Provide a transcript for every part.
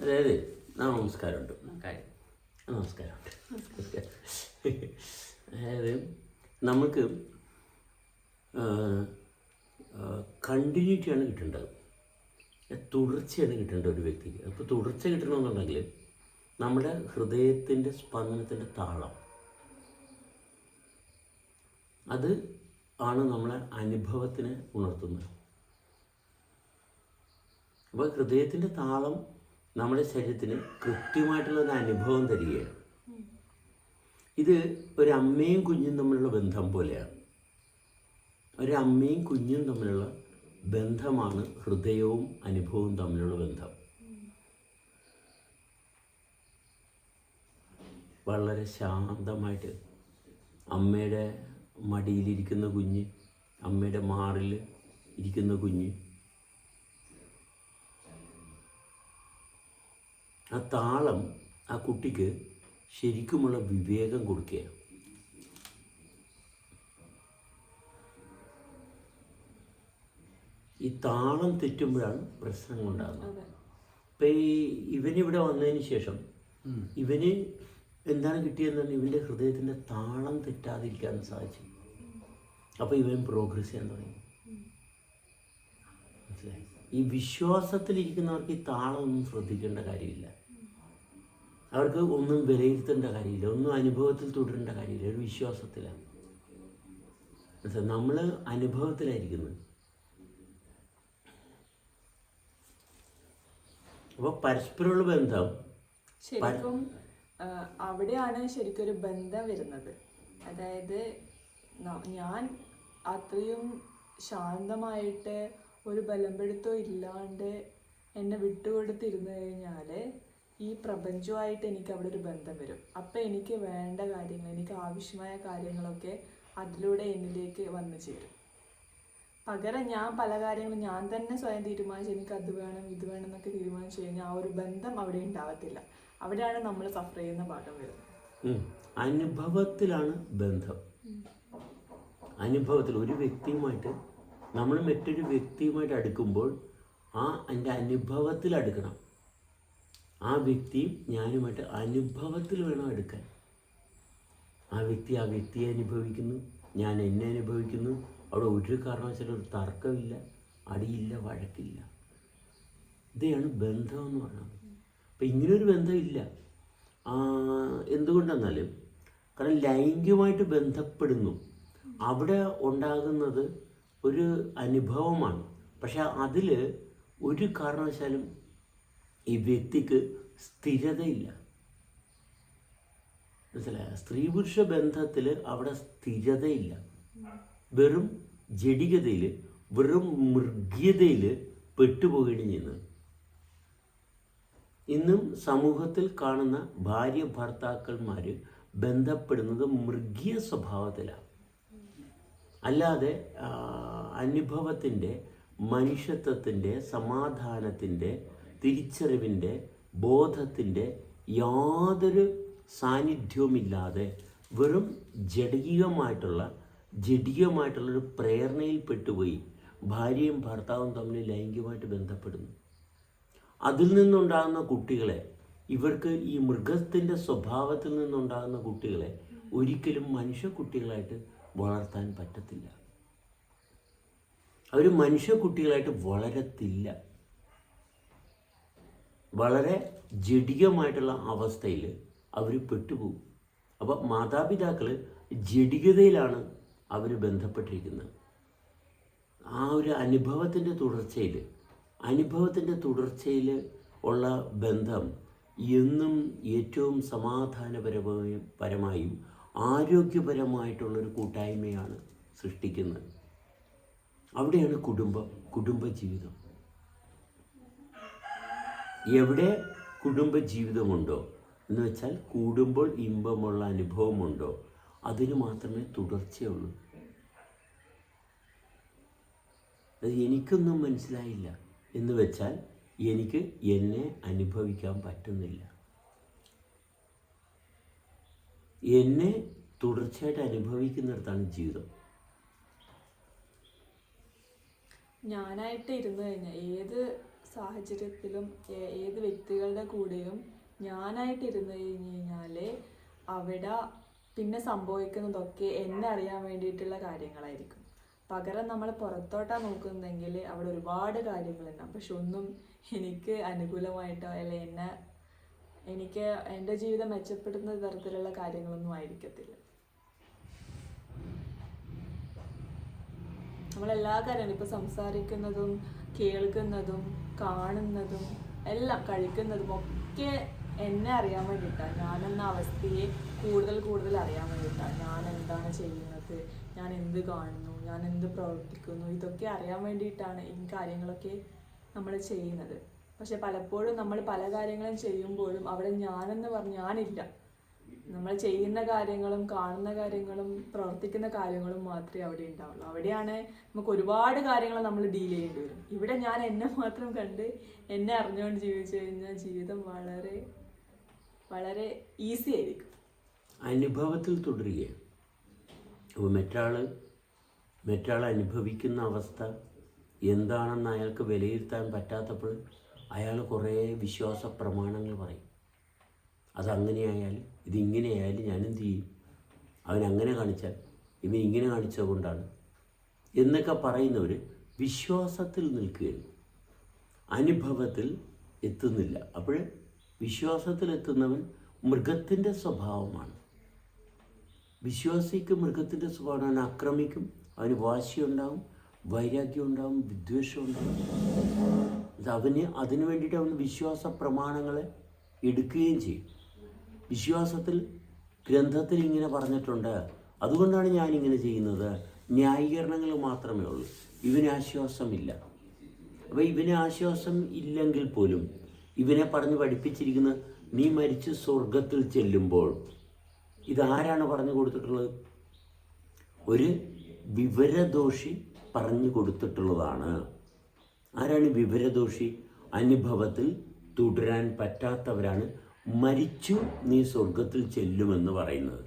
അതായത് നമസ്കാരമുണ്ട്. നമസ്കാരമുണ്ട്. അതായത് നമുക്ക് കണ്ടിന്യൂറ്റിയാണ് കിട്ടേണ്ടത്. തുടർച്ചയാണ് കിട്ടേണ്ടത് ഒരു വ്യക്തിക്ക്. അപ്പോൾ തുടർച്ച കിട്ടണമെന്നുണ്ടെങ്കിൽ നമ്മുടെ ഹൃദയത്തിന്റെ സ്പന്ദനത്തിന്റെ താളം അത് ആണ് നമ്മളെ അനുഭവത്തിനെ ഉണർത്തുന്നത്. അപ്പോൾ ഹൃദയത്തിന്റെ താളം നമ്മുടെ ശരീരത്തിന് കൃത്യമായിട്ടുള്ള ഒരു അനുഭവം തരികയാണ്. ഇത് ഒരു അമ്മയും കുഞ്ഞും തമ്മിലുള്ള ബന്ധം പോലെയാണ്. ഒരു അമ്മയും കുഞ്ഞും തമ്മിലുള്ള ബന്ധമാണ് ഹൃദയവും അനുഭവവും തമ്മിലുള്ള ബന്ധം. വളരെ ശാന്തമായിട്ട് അമ്മയുടെ മടിയിലിരിക്കുന്ന കുഞ്ഞ് അമ്മയുടെ മാറിൽ ഇരിക്കുന്ന കുഞ്ഞ് ആ താളം ആ കുട്ടിക്ക് ശരിക്കുമുള്ള വിവേകം കൊടുക്കുക ഈ താളം തെറ്റുമ്പോഴാണ് പ്രശ്നങ്ങൾ ഉണ്ടാകുന്നത് ഇപ്പം ഈ ഇവനിവിടെ വന്നതിന് ശേഷം ഇവന് എന്താണ് കിട്ടിയതെന്ന് ഇവന്റെ ഹൃദയത്തിന്റെ താളം തെറ്റാതിരിക്കാൻ സാധിച്ചു. അപ്പോൾ ഇവൻ പ്രോഗ്രസ് ചെയ്യാൻ തുടങ്ങി. മനസ്സിലായി? ഈ വിശ്വാസത്തിലിരിക്കുന്നവർക്ക് ഈ താളം ഒന്നും ശ്രദ്ധിക്കേണ്ട കാര്യമില്ല. അവർക്ക് ഒന്നും വിലയിരുത്തേണ്ട കാര്യമില്ല ഒന്നും അനുഭവത്തിൽ തുടരേണ്ട കാര്യമില്ല ഒരു വിശ്വാസത്തിലാണ്. നമ്മൾ അനുഭവത്തിലായിരിക്കുന്നത് അപ്പോൾ പരസ്പരമുള്ള ബന്ധം ശരിക്കും അവിടെയാണ് ശരിക്കും ഒരു ബന്ധം വരുന്നത്. അതായത് ഞാൻ അത്രയും ശാന്തമായിട്ട് ഒരു ബലംപെടുത്തോ ഇല്ലാണ്ട് എന്നെ വിട്ടുകൊടുത്തിരുന്നു കഴിഞ്ഞാൽ ഈ പ്രപഞ്ചമായിട്ട് എനിക്ക് അവിടെ ഒരു ബന്ധം വരും. അപ്പം എനിക്ക് വേണ്ട കാര്യങ്ങൾ എനിക്ക് ആവശ്യമായ കാര്യങ്ങളൊക്കെ അതിലൂടെ എന്നിലേക്ക് വന്നു ചേരും. പകരം ഞാൻ പല കാര്യങ്ങളും ഞാൻ തന്നെ സ്വയം തീരുമാനിച്ച് എനിക്ക് അത് വേണം ഇത് വേണം എന്നൊക്കെ തീരുമാനിച്ചു കഴിഞ്ഞാൽ ആ ഒരു ബന്ധം അവിടെ ഉണ്ടാവത്തില്ല. അവിടെയാണ് നമ്മൾ സഫർ ചെയ്യുന്ന ഭാഗം വരുന്നത്. അനുഭവത്തിലാണ് ബന്ധം. അനുഭവത്തിൽ ഒരു വ്യക്തിയുമായിട്ട് നമ്മൾ മറ്റൊരു വ്യക്തിയുമായിട്ട് അടുക്കുമ്പോൾ ആ എന്റെ അനുഭവത്തിൽ അടുക്കണം. ആ വ്യക്തിയും ഞാനുമായിട്ട് അനുഭവത്തിൽ വേണം എടുക്കാൻ. ആ വ്യക്തി ആ വ്യക്തിയെ അനുഭവിക്കുന്നു ഞാൻ എന്നെ അനുഭവിക്കുന്നു. അവിടെ ഒരു കാരണവശാലും ഒരു തർക്കമില്ല അടിയില്ല വഴക്കില്ല. ഇതാണ് ബന്ധം എന്ന് പറയുന്നത് അപ്പം ഇങ്ങനൊരു ബന്ധമില്ല. എന്തുകൊണ്ടെന്നാലും കാരണം ലൈംഗികമായിട്ട് ബന്ധപ്പെടുന്നു. അവിടെ ഉണ്ടാകുന്നത് ഒരു അനുഭവമാണ്. പക്ഷെ അതിൽ ഒരു കാരണവശാലും ഈ വ്യക്തിക്ക് സ്ഥിരതയില്ല. മനസ്സിലായ? സ്ത്രീ പുരുഷ ബന്ധത്തിൽ അവിടെ സ്ഥിരതയില്ല. വെറും ജഡികതയിൽ വെറും മൃഗീയതയിൽ പെട്ടുപോവുകയാണ് ചെയ്യുന്നത് ഇന്നും സമൂഹത്തിൽ കാണുന്ന ഭാര്യ ഭർത്താക്കന്മാർ ബന്ധപ്പെടുന്നത് മൃഗീയ സ്വഭാവത്തിലാണ് അല്ലാതെ അനുഭവത്തിന്റെ മനുഷ്യത്വത്തിന്റെ സമാധാനത്തിന്റെ തിരിച്ചറിവിന്റെ ബോധത്തിന്റെ യാതൊരു സാന്നിധ്യവുമില്ലാതെ വെറും ജടികമായിട്ടുള്ള ജടികമായിട്ടുള്ളൊരു പ്രേരണയിൽ പെട്ടുപോയി ഭാര്യയും ഭർത്താവും തമ്മിൽ ലൈംഗികമായിട്ട് ബന്ധപ്പെടുന്നു. അതിൽ നിന്നുണ്ടാകുന്ന കുട്ടികളെ ഇവർക്ക് ഈ മൃഗത്തിന്റെ സ്വഭാവത്തിൽ നിന്നുണ്ടാകുന്ന കുട്ടികളെ ഒരിക്കലും മനുഷ്യ കുട്ടികളായിട്ട് വളർത്താൻ പറ്റത്തില്ല. അവർ മനുഷ്യ കുട്ടികളായിട്ട് വളരത്തില്ല. വളരെ ജഡികമായിട്ടുള്ള അവസ്ഥയിൽ അവർ പെട്ടുപോകും. അപ്പോൾ മാതാപിതാക്കൾ ജഡികതയിലാണ് അവർ ബന്ധപ്പെട്ടിരിക്കുന്നത്. ആ ഒരു അനുഭവത്തിന്റെ തുടർച്ചയിൽ അനുഭവത്തിന്റെ തുടർച്ചയിൽ ഉള്ള ബന്ധം എന്നും ഏറ്റവും സമാധാനപരമായും പരമായും ആരോഗ്യപരമായിട്ടുള്ളൊരു കൂട്ടായ്മയാണ് സൃഷ്ടിക്കുന്നത്. അവിടെയാണ് കുടുംബം കുടുംബജീവിതം. എവിടെ കുടുംബജീവിതമുണ്ടോ? എന്ന് വെച്ചാൽ കൂടുമ്പോൾ ഇമ്പമുള്ള അനുഭവമുണ്ടോ? അതിന് മാത്രമേ തുടർച്ചയുള്ളൂ. അത് എനിക്കൊന്നും മനസ്സിലായില്ല. എന്ന് വെച്ചാൽ എനിക്ക് എന്നെ അനുഭവിക്കാൻ പറ്റുന്നില്ല. എന്നെ തുടർച്ചയായിട്ട് അനുഭവിക്കുന്നിടത്താണ് ജീവിതം. ഞാനായിട്ട് ഇരുന്ന് കഴിഞ്ഞാൽ ഏത് സാഹചര്യത്തിലും ഏത് വ്യക്തികളുടെ കൂടെയും ഞാനായിട്ടിരുന്ന് കഴിഞ്ഞ് കഴിഞ്ഞാൽ അവിടെ പിന്നെ സംഭവിക്കുന്നതൊക്കെ എന്നെ അറിയാൻ വേണ്ടിയിട്ടുള്ള കാര്യങ്ങളായിരിക്കും. പകരം നമ്മൾ പുറത്തോട്ടാ നോക്കുന്നെങ്കിൽ അവിടെ ഒരുപാട് കാര്യങ്ങളുണ്ടാവും. പക്ഷെ ഒന്നും എനിക്ക് അനുകൂലമായിട്ടോ അല്ലെ എന്നെ എനിക്ക് എന്റെ ജീവിതം മെച്ചപ്പെടുന്ന തരത്തിലുള്ള കാര്യങ്ങളൊന്നും ആയിരിക്കത്തില്ല. നമ്മളെല്ലാ കാര്യങ്ങളും ഇപ്പൊ സംസാരിക്കുന്നതും കേൾക്കുന്നതും കാണുന്നതും എല്ലാം കഴിക്കുന്നതും ഒക്കെ എന്നെ അറിയാൻ വേണ്ടിയിട്ടാണ് ഞാനെന്ന അവസ്ഥയെ കൂടുതൽ കൂടുതൽ അറിയാൻ വേണ്ടിയിട്ടാണ് ഞാൻ എന്താണ് ചെയ്യുന്നത്? ഞാൻ എന്ത് കാണുന്നു? ഞാൻ എന്ത് പ്രവർത്തിക്കുന്നു? ഇതൊക്കെ അറിയാൻ വേണ്ടിയിട്ടാണ് ഈ കാര്യങ്ങളൊക്കെ നമ്മൾ ചെയ്യുന്നത്. പക്ഷെ പലപ്പോഴും നമ്മൾ പല കാര്യങ്ങളും ചെയ്യുമ്പോഴും അവിടെ ഞാനെന്ന് പറഞ്ഞ് ഞാനില്ല. നമ്മൾ ചെയ്യുന്ന കാര്യങ്ങളും കാണുന്ന കാര്യങ്ങളും പ്രവർത്തിക്കുന്ന കാര്യങ്ങളും മാത്രമേ അവിടെ ഉണ്ടാവുള്ളൂ. അവിടെയാണ് നമുക്ക് ഒരുപാട് കാര്യങ്ങൾ നമ്മൾ ഡീൽ ചെയ്യേണ്ടി വരും. ഇവിടെ ഞാൻ എന്നെ മാത്രം കണ്ട് എന്നെ അറിഞ്ഞുകൊണ്ട് ജീവിച്ചു കഴിഞ്ഞാൽ ജീവിതം വളരെ വളരെ ഈസി ആയിരിക്കും. അനുഭവത്തിൽ തുടരുക. അപ്പോൾ മറ്റാൾ മറ്റാൾ അനുഭവിക്കുന്ന അവസ്ഥ എന്താണെന്ന് അയാൾക്ക് വിലയിരുത്താൻ പറ്റാത്തപ്പോൾ അയാൾ കുറേ വിശ്വാസ പ്രമാണങ്ങൾ പറയും. അതങ്ങനെയായാലും ഇതിങ്ങനെയായാലും ഞാനെന്ത് ചെയ്യും അവനങ്ങനെ കാണിച്ചാൽ ഇവൻ ഇങ്ങനെ കാണിച്ചത് കൊണ്ടാണ് എന്നൊക്കെ പറയുന്നവർ വിശ്വാസത്തിൽ നിൽക്കുകയാണ്. അനുഭവത്തിൽ എത്തുന്നില്ല. അപ്പോൾ വിശ്വാസത്തിൽ എത്തുന്നവൻ മൃഗത്തിന്റെ സ്വഭാവമാണ്. വിശ്വാസിക്ക് മൃഗത്തിന്റെ സ്വഭാവം അവൻ ആക്രമിക്കും അവന് വാശിയുണ്ടാവും വൈരാഗ്യം ഉണ്ടാവും വിദ്വേഷം ഉണ്ടാവും. ഇത് അവന് അതിനു വേണ്ടിയിട്ട് അവൻ വിശ്വാസ പ്രമാണങ്ങളെ എടുക്കുകയും ചെയ്യും. വിശ്വാസത്തിൽ ഗ്രന്ഥത്തിൽ ഇങ്ങനെ പറഞ്ഞിട്ടുണ്ട്. അതുകൊണ്ടാണ് ഞാനിങ്ങനെ ചെയ്യുന്നത്. ന്യായീകരണങ്ങൾ മാത്രമേ ഉള്ളൂ. ഇവന് ആശ്വാസമില്ല. അപ്പോൾ ഇവന് ആശ്വാസം ഇല്ലെങ്കിൽ പോലും ഇവനെ പറഞ്ഞ് പഠിപ്പിച്ചിരിക്കുന്ന നീ മരിച്ച് സ്വർഗത്തിൽ ചെല്ലുമ്പോൾ ഇതാരാണ് പറഞ്ഞു കൊടുത്തിട്ടുള്ളത്? ഒരു വിവരദോഷി പറഞ്ഞു കൊടുത്തിട്ടുള്ളതാണ്. ആരാണ് വിവരദോഷി? അനുഭവത്തിൽ തുടരാൻ പറ്റാത്തവരാണ് മരിച്ചു നീ സ്വർഗത്തിൽ ചെല്ലുമെന്ന് പറയുന്നത്.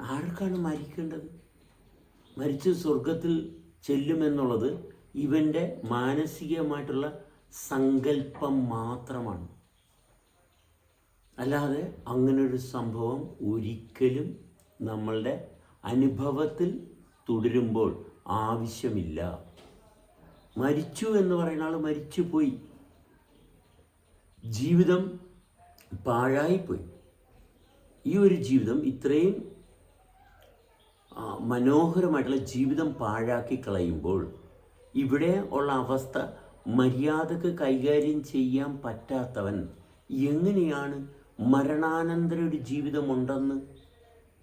ആർക്കാണ് മരിക്കേണ്ടത്? മരിച്ചു സ്വർഗത്തിൽ ചെല്ലുമെന്നുള്ളത് ഇവന്റെ മാനസികമായിട്ടുള്ള സങ്കല്പം മാത്രമാണ്. അല്ലാതെ അങ്ങനൊരു സംഭവം ഒരിക്കലും നമ്മളുടെ അനുഭവത്തിൽ തുടരുമ്പോൾ ആവശ്യമില്ല. മരിച്ചു എന്ന് പറയുന്ന ആൾ മരിച്ചു പോയി ജീവിതം പാഴായിപ്പോയി. ഈ ഒരു ജീവിതം ഇത്രയും മനോഹരമായിട്ടുള്ള ജീവിതം പാഴാക്കി കളയുമ്പോൾ ഇവിടെ ഉള്ള അവസ്ഥ മര്യാദയ്ക്ക് കൈകാര്യം ചെയ്യാൻ പറ്റാത്തവൻ എങ്ങനെയാണ് മരണാനന്തര ഒരു ജീവിതമുണ്ടെന്ന്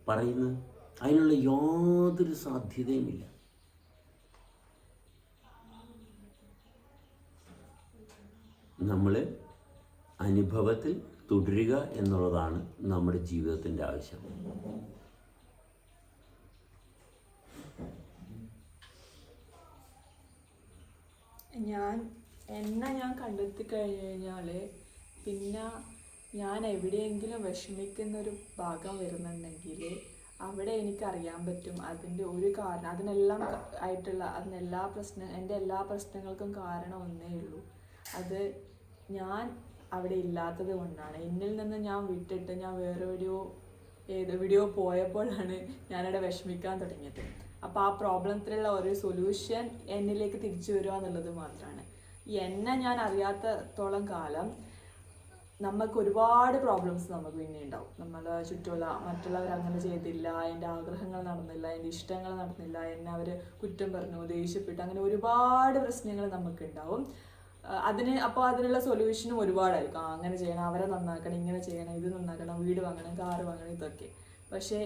പറയുന്നത്? അതിനുള്ള യാതൊരു സാധ്യതയുമില്ല. നമ്മൾ അനുഭവത്തിൽ തുടരുക എന്നുള്ളതാണ് നമ്മുടെ ജീവിതത്തിന്റെ ആവശ്യം. ഞാൻ എന്നെ ഞാൻ കണ്ടെത്തി കഴിഞ്ഞു കഴിഞ്ഞാൽ പിന്നെ ഞാൻ എവിടെയെങ്കിലും വിഷമിക്കുന്ന ഒരു ഭാഗം വരുന്നുണ്ടെങ്കിൽ അവിടെ എനിക്കറിയാൻ പറ്റും. അതിന്റെ ഒരു കാരണം അതിനെല്ലാം ആയിട്ടുള്ള അതിനെല്ലാ പ്രശ്ന എന്റെ എല്ലാ പ്രശ്നങ്ങൾക്കും കാരണം ഒന്നേ ഉള്ളൂ. അത് ഞാൻ അവിടെ ഇല്ലാത്തത് കൊണ്ടാണ്. എന്നിൽ നിന്ന് ഞാൻ വിട്ടിട്ട് ഞാൻ വേറെ എവിടെയോ ഏത് എവിടെയോ പോയപ്പോഴാണ് ഞാനവിടെ വിഷമിക്കാൻ തുടങ്ങിയത്. അപ്പോൾ ആ പ്രോബ്ലത്തിലുള്ള ഒരു സൊല്യൂഷൻ എന്നിലേക്ക് തിരിച്ചു വരിക എന്നുള്ളത് മാത്രമാണ് എന്നെ ഞാൻ അറിയാത്തത്തോളം കാലം നമുക്ക് ഒരുപാട് പ്രോബ്ലംസ് നമുക്ക് പിന്നെ ഉണ്ടാവും നമ്മളെ ചുറ്റുമുള്ള മറ്റുള്ളവർ അങ്ങനെ ചെയ്തില്ല എന്റെ ആഗ്രഹങ്ങൾ നടന്നില്ല എന്റെ ഇഷ്ടങ്ങൾ നടന്നില്ല എന്നെ അവർ കുറ്റം പറഞ്ഞു ദേഷ്യപ്പെട്ടു അങ്ങനെ ഒരുപാട് പ്രശ്നങ്ങൾ നമുക്ക് ഉണ്ടാവും ആ, അതിന് അപ്പോൾ അതിനുള്ള സൊല്യൂഷനും ഒരുപാടായിരിക്കും. അങ്ങനെ ചെയ്യണം അവരെ നന്നാക്കണം ഇങ്ങനെ ചെയ്യണം ഇത് നന്നാക്കണം വീട് വാങ്ങണം കാറ് വാങ്ങണം ഇതൊക്കെ. പക്ഷേ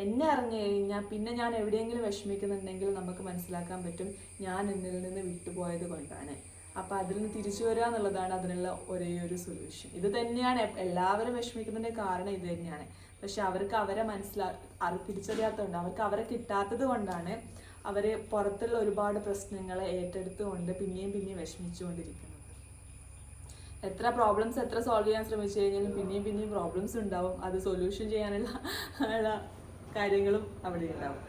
എന്നെ അറിഞ്ഞു കഴിഞ്ഞാൽ പിന്നെ ഞാൻ എവിടെയെങ്കിലും വിഷമിക്കുന്നുണ്ടെങ്കിൽ നമുക്ക് മനസ്സിലാക്കാൻ പറ്റും ഞാൻ എന്നിൽ നിന്ന് വിട്ടുപോയത് കൊണ്ടാണ്. അപ്പോൾ അതിൽ നിന്ന് തിരിച്ചു വരിക എന്നുള്ളതാണ് അതിനുള്ള ഒരേ ഒരു സൊല്യൂഷൻ ഇത് തന്നെയാണ് എല്ലാവരും വിഷമിക്കുന്നതിന്റെ കാരണം ഇത് തന്നെയാണ്. പക്ഷെ അവർക്ക് അവരെ മനസ്സിലാ അത് തിരിച്ചറിയാത്തതുകൊണ്ട് അവർക്ക് അവരെ കിട്ടാത്തത് കൊണ്ടാണ് അവർ പുറത്തുള്ള ഒരുപാട് പ്രശ്നങ്ങളെ ഏറ്റെടുത്തുകൊണ്ട് പിന്നെയും പിന്നെയും വിഷമിച്ചുകൊണ്ടിരിക്കുന്നത് എത്ര പ്രോബ്ലംസ് എത്ര സോൾവ് ചെയ്യാൻ ശ്രമിച്ചു കഴിഞ്ഞാലും പിന്നെയും പിന്നെയും പ്രോബ്ലംസ് ഉണ്ടാവും. അത് സൊല്യൂഷൻ ചെയ്യാനുള്ള കാര്യങ്ങളും അവിടെ ഉണ്ടാവും.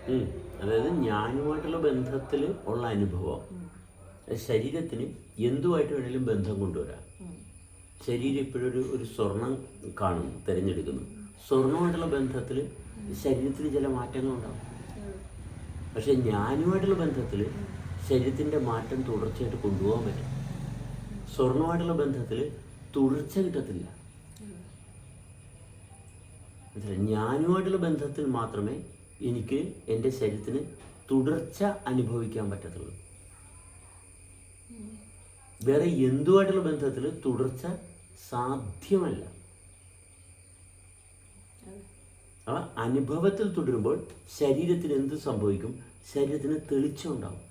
അതായത് ഞാനുമായിട്ടുള്ള ബന്ധത്തിൽ ഉള്ള അനുഭവം. ശരീരത്തിന് എന്തുമായിട്ട് വേണേലും ബന്ധം കൊണ്ടുവരാം. ശരീരം ഇപ്പോഴൊരു ഒരു സ്വർണം കാണുന്നു തിരഞ്ഞെടുക്കുന്നു. സ്വർണമായിട്ടുള്ള ബന്ധത്തിൽ ശരീരത്തിന് ചില മാറ്റങ്ങളുണ്ടാവും. പക്ഷെ ഞാനുമായിട്ടുള്ള ബന്ധത്തിൽ ശരീരത്തിന്റെ മാറ്റം തുടർച്ചയായിട്ട് കൊണ്ടുപോകാൻ പറ്റും. സ്വർണമായിട്ടുള്ള ബന്ധത്തിൽ തുടർച്ച കിട്ടത്തില്ല? ഞാനുമായിട്ടുള്ള ബന്ധത്തിൽ മാത്രമേ എനിക്ക് എന്റെ ശരീരത്തിന് തുടർച്ച അനുഭവിക്കാൻ പറ്റത്തുള്ളൂ. വേറെ എന്തുമായിട്ടുള്ള ബന്ധത്തിൽ തുടർച്ച സാധ്യമല്ല. ആ അനുഭവത്തിൽ തുടരുമ്പോൾ ശരീരത്തിന് എന്ത് സംഭവിക്കും? ശരീരത്തിന് തെളിച്ചം ഉണ്ടാവും.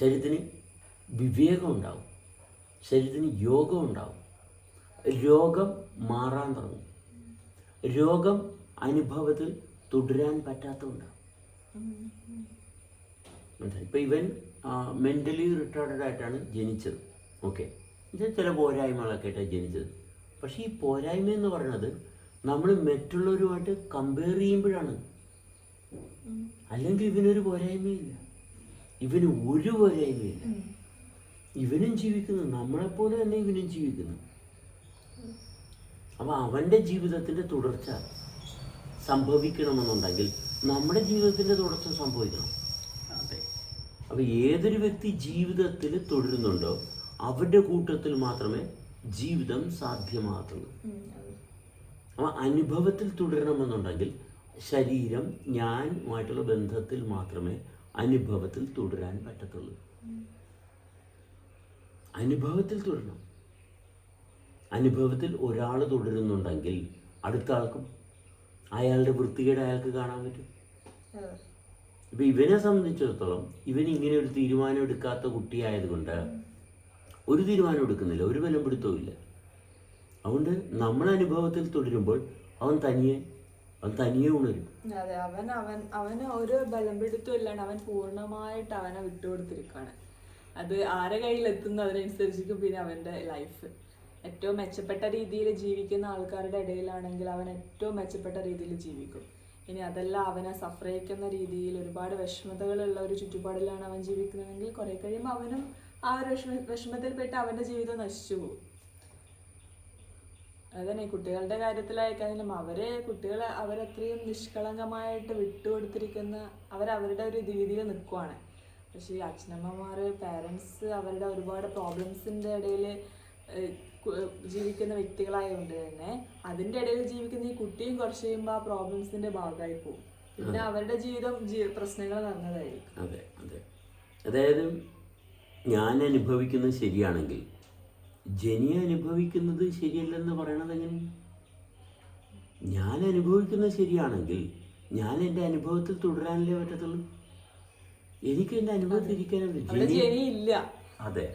ശരീരത്തിന് വിവേകം ഉണ്ടാവും. ശരീരത്തിന് യോഗം ഉണ്ടാവും. രോഗം മാറാൻ തുടങ്ങും. രോഗം അനുഭവത്തിൽ തുടരാൻ പറ്റാത്തതുണ്ടാവും. ഇപ്പം ഇവൻ മെന്റലി റിട്ടാർഡഡ് ആയിട്ടാണ് ജനിച്ചത്. ഓക്കെ ചില പോരായ്മകളൊക്കെ ആയിട്ടാണ് ജനിച്ചത്. പക്ഷേ ഈ പോരായ്മ എന്ന് പറയുന്നത് നമ്മൾ മറ്റുള്ളവരുമായിട്ട് കമ്പയർ ചെയ്യുമ്പോഴാണ്. അല്ലെങ്കിൽ ഇവനൊരു പോരായ്മയില്ല. ഇവന് ഒരു പോരായ്മയില്ല. ഇവനും ജീവിക്കുന്നു. നമ്മളെപ്പോലെ തന്നെ ഇവനും ജീവിക്കുന്നു. അപ്പോൾ അവന്റെ ജീവിതത്തിന്റെ തുടർച്ച സംഭവിക്കണമെന്നുണ്ടെങ്കിൽ നമ്മുടെ ജീവിതത്തിന്റെ തുടർച്ച സംഭവിക്കണം. അതെ. അപ്പോൾ ഏതൊരു വ്യക്തി ജീവിതത്തിൽ തുടരുന്നുണ്ടോ അവരുടെ കൂട്ടത്തിൽ മാത്രമേ ജീവിതം സാധ്യമാകത്തുള്ളൂ. അപ്പോൾ അനുഭവത്തിൽ തുടരണമെന്നുണ്ടെങ്കിൽ ശരീരം ഞാനുമായിട്ടുള്ള ബന്ധത്തിൽ മാത്രമേ അനുഭവത്തിൽ തുടരാൻ പറ്റത്തുള്ളൂ. അനുഭവത്തിൽ തുടരണം. അനുഭവത്തിൽ ഒരാൾ തുടരുന്നുണ്ടെങ്കിൽ അടുത്ത ആൾക്കും അയാളുടെ വൃത്തികേട് അയാൾക്ക് കാണാൻ പറ്റും. ഇപ്പൊ ഇവനെ സംബന്ധിച്ചിടത്തോളം ഇവൻ ഇങ്ങനെ ഒരു തീരുമാനം എടുക്കാത്ത കുട്ടിയായതുകൊണ്ട് ഒരു തീരുമാനം എടുക്കുന്നില്ല ഒരു ബലം പിടുത്തവും ഇല്ല അതുകൊണ്ട് നമ്മുടെ അനുഭവത്തിൽ തുടരുമ്പോൾ അവൻ തനിയെ അവൻ തനിയെ ഉണരും. അതെ അവൻ അവൻ അവന് ഒരു ബലം പിടുത്തം ഇല്ലാണ്ട് അവൻ പൂർണമായിട്ട് അവനെ വിട്ടുകൊടുത്തിരിക്കുകയാണ്. അത് ആരെ കയ്യിൽ എത്തുന്നു അതിനനുസരിച്ചിരിക്കും പിന്നെ അവന്റെ ലൈഫ് ഏറ്റവും മെച്ചപ്പെട്ട രീതിയിൽ ജീവിക്കുന്ന ആൾക്കാരുടെ ഇടയിലാണെങ്കിൽ അവൻ ഏറ്റവും മെച്ചപ്പെട്ട രീതിയിൽ ജീവിക്കും. ഇനി അതെല്ലാം അവനെ സഫറയിക്കുന്ന രീതിയിൽ ഒരുപാട് വിഷമതകളുള്ള ഒരു ചുറ്റുപാടിലാണ് അവൻ ജീവിക്കുന്നതെങ്കിൽ കുറെ കഴിയുമ്പോൾ അവനും ആ ഒരു വിഷമ വിഷമത്തിൽപ്പെട്ട് അവന്റെ ജീവിതം നശിച്ചു പോകും. അതന്നെ ഈ കുട്ടികളുടെ കാര്യത്തിലായിക്കാണെങ്കിലും അവരെ കുട്ടികളെ അവരത്രയും നിഷ്കളങ്കമായിട്ട് വിട്ടുകൊടുത്തിരിക്കുന്ന അവരവരുടെ ഒരു രീതിയിൽ നിൽക്കുവാണ്. പക്ഷേ ഈ അച്ഛനമ്മമാർ പാരൻസ് അവരുടെ ഒരുപാട് പ്രോബ്ലംസിന്റെ ഇടയിൽ ജീവിക്കുന്ന വ്യക്തികളായതുകൊണ്ട് തന്നെ അതിന്റെ ഇടയിൽ ജീവിക്കുന്ന ഈ കുട്ടിയും കുറച്ച് കഴിയുമ്പോൾ ആ പ്രോബ്ലംസിന്റെ ഭാഗമായി പോകും. പിന്നെ അവരുടെ ജീവിതം ജീ- പ്രശ്നങ്ങൾ നിറഞ്ഞതായിരിക്കും. അതെ അതെ. അതായത് ഞാൻ അനുഭവിക്കുന്നത് ശരിയാണെങ്കിൽ ജനി അനുഭവിക്കുന്നത് ശരിയല്ലെന്ന് പറയണത് എങ്ങനെ? ഞാൻ അനുഭവിക്കുന്നത് ശരിയാണെങ്കിൽ ഞാൻ എന്റെ അനുഭവത്തിൽ തുടരാനല്ലേ പറ്റത്തുള്ളൂ. എനിക്ക് എന്റെ അനുഭവത്തിൽ ഇരിക്കാനല്ലേ അതെ.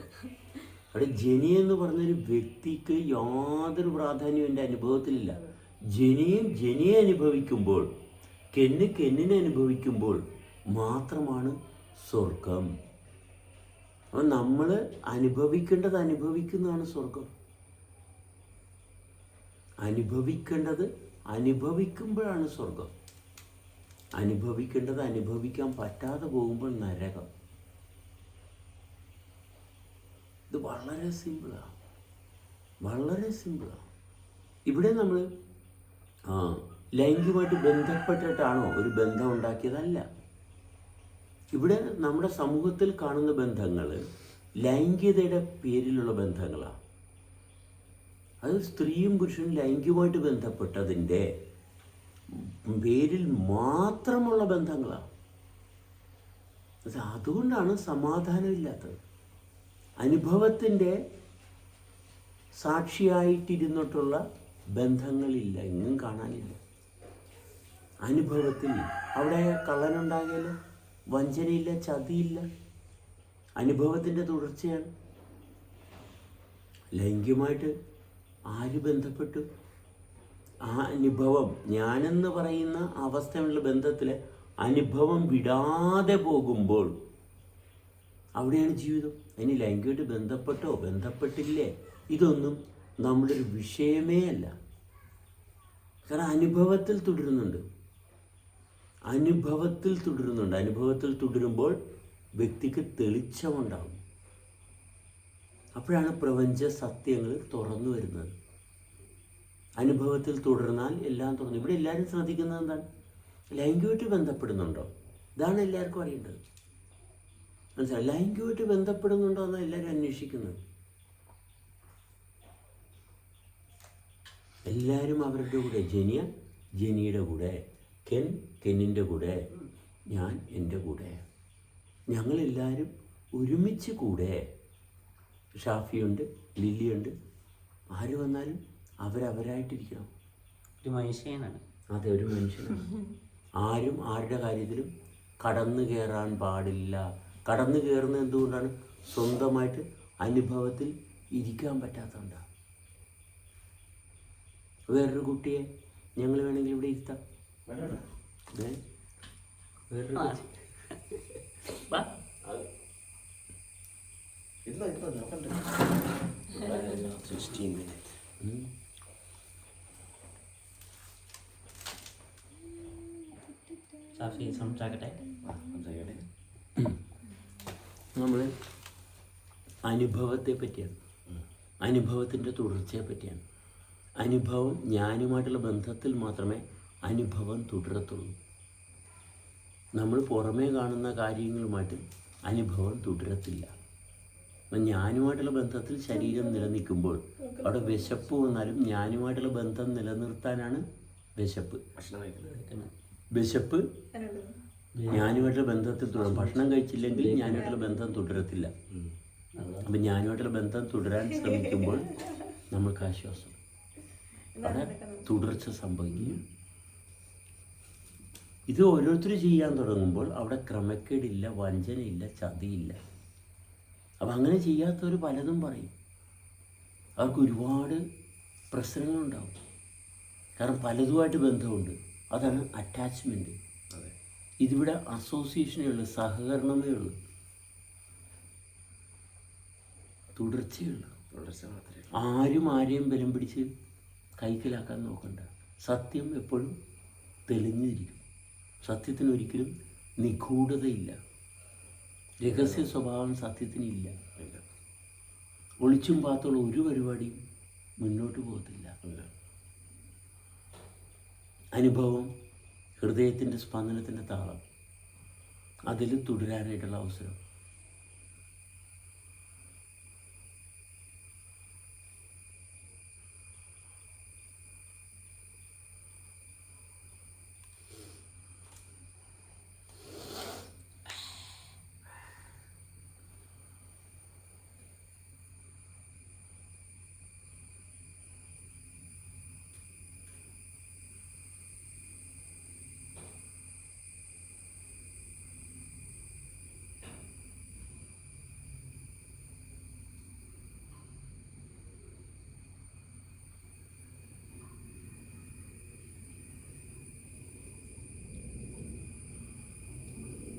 അവിടെ ജനി എന്ന് പറഞ്ഞൊരു വ്യക്തിക്ക് യാതൊരു പ്രാധാന്യവും എന്റെ അനുഭവത്തിലില്ല. ജനിയും ജനിയെ അനുഭവിക്കുമ്പോൾ കെന്ന് കെന്നിനെ അനുഭവിക്കുമ്പോൾ മാത്രമാണ് സ്വർഗം. അപ്പം നമ്മൾ അനുഭവിക്കേണ്ടത് അനുഭവിക്കുന്നതാണ് സ്വർഗം അനുഭവിക്കേണ്ടത് അനുഭവിക്കുമ്പോഴാണ് സ്വർഗം അനുഭവിക്കേണ്ടത് അനുഭവിക്കാൻ പറ്റാതെ പോകുമ്പോൾ നരകം. ഇത് വളരെ സിമ്പിളാണ് വളരെ സിമ്പിളാണ് ഇവിടെ നമ്മൾ ലൈംഗികമായിട്ട് ബന്ധപ്പെട്ടിട്ടാണോ ഒരു ബന്ധം ഉണ്ടാക്കിയതല്ല. ഇവിടെ നമ്മുടെ സമൂഹത്തിൽ കാണുന്ന ബന്ധങ്ങൾ ലൈംഗികതയുടെ പേരിലുള്ള ബന്ധങ്ങളാണ് അത് സ്ത്രീയും പുരുഷനും ലൈംഗികമായിട്ട് ബന്ധപ്പെട്ടതിന്റെ പേരിൽ മാത്രമുള്ള ബന്ധങ്ങളാണ് അത് അതുകൊണ്ടാണ് സമാധാനമില്ലാത്തത്. അനുഭവത്തിന്റെ സാക്ഷിയായിട്ടിരുന്നിട്ടുള്ള ബന്ധങ്ങളില്ല എങ്ങും കാണാനില്ല. അനുഭവത്തിൽ അവിടെ കള്ളനുണ്ടാകില്ല വഞ്ചനയില്ല ചതിയില്ല. അനുഭവത്തിന്റെ തുടർച്ചയാണ്. ലൈംഗികമായിട്ട് ആര് ബന്ധപ്പെട്ടു? ആ അനുഭവം ഞാനെന്ന് പറയുന്ന അവസ്ഥയുള്ള ബന്ധത്തിൽ അനുഭവം വിടാതെ പോകുമ്പോൾ അവിടെയാണ് ജീവിതം. അതിന് ലൈംഗികമായിട്ട് ബന്ധപ്പെട്ടോ ബന്ധപ്പെട്ടില്ലേ? ഇതൊന്നും നമ്മുടെ ഒരു വിഷയമേ അല്ല. കാരണം അനുഭവത്തിൽ തുടരുന്നുണ്ട്. അനുഭവത്തിൽ തുടരുന്നുണ്ട്. അനുഭവത്തിൽ തുടരുമ്പോൾ വ്യക്തിക്ക് തെളിച്ചമുണ്ടാകും. അപ്പോഴാണ് പ്രപഞ്ച സത്യങ്ങൾ തുറന്നു വരുന്നത്. അനുഭവത്തിൽ തുടർന്നാൽ എല്ലാം തുറന്നു. ഇവിടെ എല്ലാവരും ശ്രദ്ധിക്കുന്നത് എന്താണ്? ലൈംഗികമായിട്ട് ബന്ധപ്പെടുന്നുണ്ടോ? ഇതാണ് എല്ലാവർക്കും അറിയേണ്ടത്. മനസ്സിലായി? ലൈംഗികമായിട്ട് ബന്ധപ്പെടുന്നുണ്ടോ എന്നാണ് എല്ലാവരും അന്വേഷിക്കുന്നത്. എല്ലാവരും അവരുടെ കൂടെ ജനിയ ജനിയുടെ കൂടെ കെൻ കെന്നിന്റെ കൂടെ ഞാൻ എന്റെ കൂടെ. ഞങ്ങളെല്ലാവരും ഒരുമിച്ച് കൂടെ. ഷാഫിയുണ്ട് ലില്ലിയുണ്ട്. ആര് വന്നാലും അവരവരായിട്ടിരിക്കണം. ഒരു മനുഷ്യനാണ്. അതെ ഒരു മനുഷ്യനാണ്. ആരും ആരുടെ കാര്യത്തിലും കടന്നു കയറാൻ പാടില്ല. കടന്നു കയറുന്നത് എന്തുകൊണ്ടാണ്? സ്വന്തമായിട്ട് അനുഭവത്തിൽ ഇരിക്കാൻ പറ്റാത്തതുകൊണ്ടാണ് വേറൊരു കുട്ടിയെ ഞങ്ങൾ വേണമെങ്കിൽ ഇവിടെ ഇരുത്താം. സംസാരിക്കട്ടെ? നമ്മൾ അനുഭവത്തെ പറ്റിയാണ്. അനുഭവത്തിന്റെ തുടർച്ചയെ പറ്റിയാണ്. അനുഭവം ഞാനുമായിട്ടുള്ള ബന്ധത്തിൽ മാത്രമേ അനുഭവം തുടരത്തുള്ളൂ. നമ്മൾ പുറമേ കാണുന്ന കാര്യങ്ങളുമായിട്ട് അനുഭവം തുടരത്തില്ല. ഞാനുമായിട്ടുള്ള ബന്ധത്തിൽ ശരീരം നിലനിൽക്കുമ്പോൾ അവിടെ വിശപ്പ് വന്നാലും ഞാനുമായിട്ടുള്ള ബന്ധം നിലനിർത്താനാണ് വിശപ്പ്. വിശപ്പ് ഞാനുമായിട്ടുള്ള ബന്ധത്തിൽ തുടരും. ഭക്ഷണം കഴിച്ചില്ലെങ്കിൽ ഞാനുമായിട്ടുള്ള ബന്ധം തുടരത്തില്ല. അപ്പം ഞാനുമായിട്ടുള്ള ബന്ധം തുടരാൻ ശ്രമിക്കുമ്പോൾ നമുക്ക് ആശ്വാസം. അവിടെ തുടർച്ച സംഭവിക്കുക ഇത് ഓരോരുത്തർ ചെയ്യാൻ തുടങ്ങുമ്പോൾ അവിടെ ക്രമക്കേടില്ല വഞ്ചനയില്ല ചതിയില്ല. അപ്പം അങ്ങനെ ചെയ്യാത്തവർ പലതും പറയും. അവർക്ക് ഒരുപാട് പ്രശ്നങ്ങളുണ്ടാവും. കാരണം പലതുമായിട്ട് ബന്ധമുണ്ട്. അതാണ് അറ്റാച്ച്മെന്റ് ഇതിവിടെ അസോസിയേഷനേ ഉള്ളൂ സഹകരണമേ ഉള്ളൂ. തുടർച്ചയുള്ളൂ. ആരും ആരെയും ബലം പിടിച്ച് കൈക്കലാക്കാൻ നോക്കണ്ട. സത്യം എപ്പോഴും തെളിഞ്ഞിരിക്കും. സത്യത്തിന് ഒരിക്കലും നിഗൂഢതയില്ല. രഹസ്യ സ്വഭാവം സത്യത്തിനില്ല. ഒളിച്ചും പാത്തുള്ള ഒരു പരിപാടിയും മുന്നോട്ട് പോകത്തില്ല. അനുഭവം ഹൃദയത്തിന്റെ സ്പന്ദനത്തിന്റെ താളം. അതിൽ തുടരാനായിട്ടുള്ള അവസരം.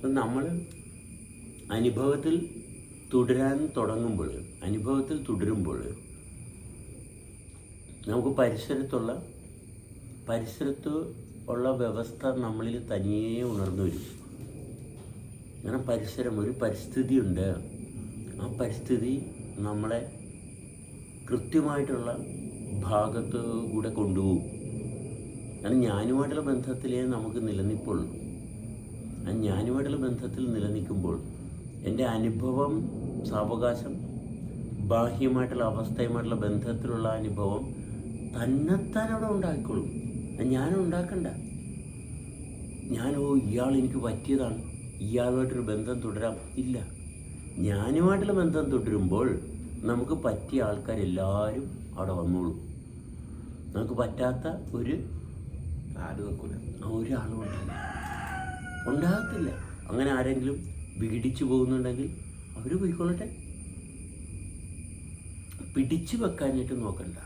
അപ്പം നമ്മൾ അനുഭവത്തിൽ തുടരാൻ തുടങ്ങുമ്പോൾ അനുഭവത്തിൽ തുടരുമ്പോൾ നമുക്ക് പരിസരത്തുള്ള പരിസരത്ത് ഉള്ള വ്യവസ്ഥ നമ്മളിൽ തനിയെ ഉണർന്നു വരും. അങ്ങനെ പരിസരം ഒരു പരിസ്ഥിതി ഉണ്ട് ആ പരിസ്ഥിതി നമ്മളെ കൃത്യമായിട്ടുള്ള ഭാഗത്ത് കൂടെ കൊണ്ടുപോകും. കാരണം ഞാനുമായിട്ടുള്ള ബന്ധത്തിലേ നമുക്ക് നിലനിൽപ്പുള്ളൂ. ഞാനുമായിട്ടുള്ള ബന്ധത്തിൽ നിലനിൽക്കുമ്പോൾ എന്റെ അനുഭവം സാവകാശം ബാഹ്യമായിട്ടുള്ള അവസ്ഥയുമായിട്ടുള്ള ബന്ധത്തിലുള്ള അനുഭവം തന്നെത്താൻ അവിടെ ഉണ്ടാക്കിക്കൊള്ളും ഞാനും ഉണ്ടാക്കണ്ട. ഞാൻ ഓ ഇയാൾ എനിക്ക് പറ്റിയതാണ്. ഇയാളുമായിട്ടൊരു ബന്ധം തുടരാം. ഇല്ല. ഞാനുമായിട്ടുള്ള ബന്ധം തുടരുമ്പോൾ നമുക്ക് പറ്റിയ ആൾക്കാരെല്ലാവരും അവിടെ വന്നോളും. നമുക്ക് പറ്റാത്ത ഒരു ആരും ഒരാളും ഉണ്ടാകില്ല ഉണ്ടാകത്തില്ല. അങ്ങനെ ആരെങ്കിലും വിഘടിച്ചു പോകുന്നുണ്ടെങ്കിൽ അവർ പോയിക്കൊള്ളട്ടെ. പിടിച്ചു വെക്കാനായിട്ട് നോക്കണ്ട.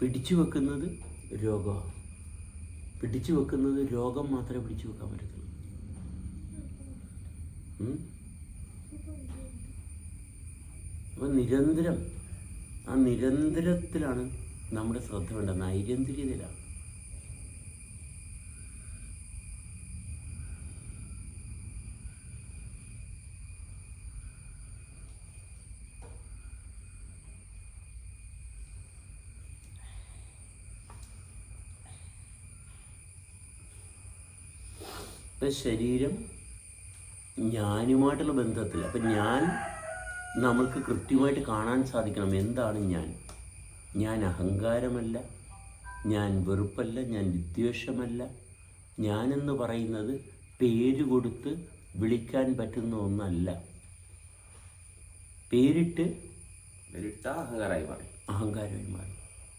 പിടിച്ചു വെക്കുന്നത് രോഗമാണ്. പിടിച്ചു വെക്കുന്നത് രോഗം മാത്രമേ പിടിച്ചു വെക്കാൻ പറ്റത്തുള്ളൂ? അപ്പൊ നിരന്തരം ആ നിരന്തരത്തിലാണ് നമ്മുടെ ശ്രദ്ധ വേണ്ടത്. നൈരന്തര്യതയിലാണ് ശരീരം ഞാനുമായിട്ടുള്ള ബന്ധത്തിൽ അപ്പം ഞാൻ നമ്മൾക്ക് കൃത്യമായിട്ട് കാണാൻ സാധിക്കണം എന്താണ് ഞാൻ. ഞാൻ അഹങ്കാരമല്ല ഞാൻ വെറുപ്പല്ല ഞാൻ വിദ്വേഷമല്ല. ഞാനെന്ന് പറയുന്നത് പേര് കൊടുത്ത് വിളിക്കാൻ പറ്റുന്ന ഒന്നല്ല. പേരിട്ട് പേരിട്ട അഹങ്കാരമായി മാറി. അഹങ്കാരമായി മാറി.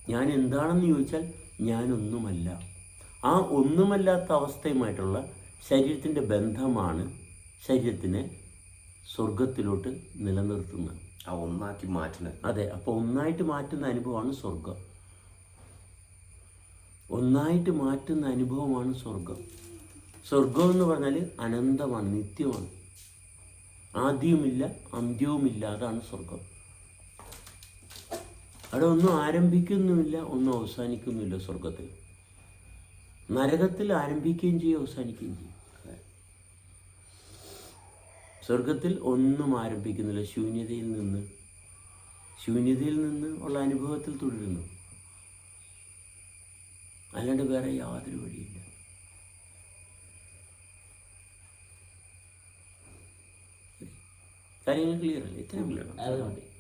ഞാൻ എന്താണെന്ന് ചോദിച്ചാൽ ഞാനൊന്നുമല്ല. ആ ഒന്നുമല്ലാത്ത അവസ്ഥയുമായിട്ടുള്ള ശരീരത്തിന്റെ ബന്ധമാണ് ശരീരത്തിനെ സ്വർഗത്തിലോട്ട് നിലനിർത്തുന്നത്. ആ ഒന്നാക്കി മാറ്റുന്നത്. അതെ അപ്പോൾ ഒന്നായിട്ട് മാറ്റുന്ന അനുഭവമാണ് സ്വർഗം ഒന്നായിട്ട് മാറ്റുന്ന അനുഭവമാണ് സ്വർഗം സ്വർഗം എന്ന് പറഞ്ഞാൽ അനന്തമാണ് നിത്യമാണ്. ആദ്യവുമില്ല അന്ത്യവുമില്ല അതാണ് സ്വർഗം അവിടെ ഒന്നും ആരംഭിക്കുന്നുമില്ല ഒന്നും അവസാനിക്കുന്നുമില്ല സ്വർഗത്തിൽ നരകത്തിൽ ആരംഭിക്കുകയും ചെയ്യും അവസാനിക്കുകയും ചെയ്യും. സ്വർഗത്തിൽ ഒന്നും ആരംഭിക്കുന്നില്ല. ശൂന്യതയിൽ നിന്ന് ശൂന്യതയിൽ നിന്ന് ഉള്ള അനുഭവത്തിൽ തുടരുന്നു. അല്ലാണ്ട് വേറെ യാതൊരു വഴിയില്ല. കാര്യങ്ങൾ ക്ലിയർ അല്ലേ? ഇത്രയും ക്ലിയർ ആണ്. അത്. മതി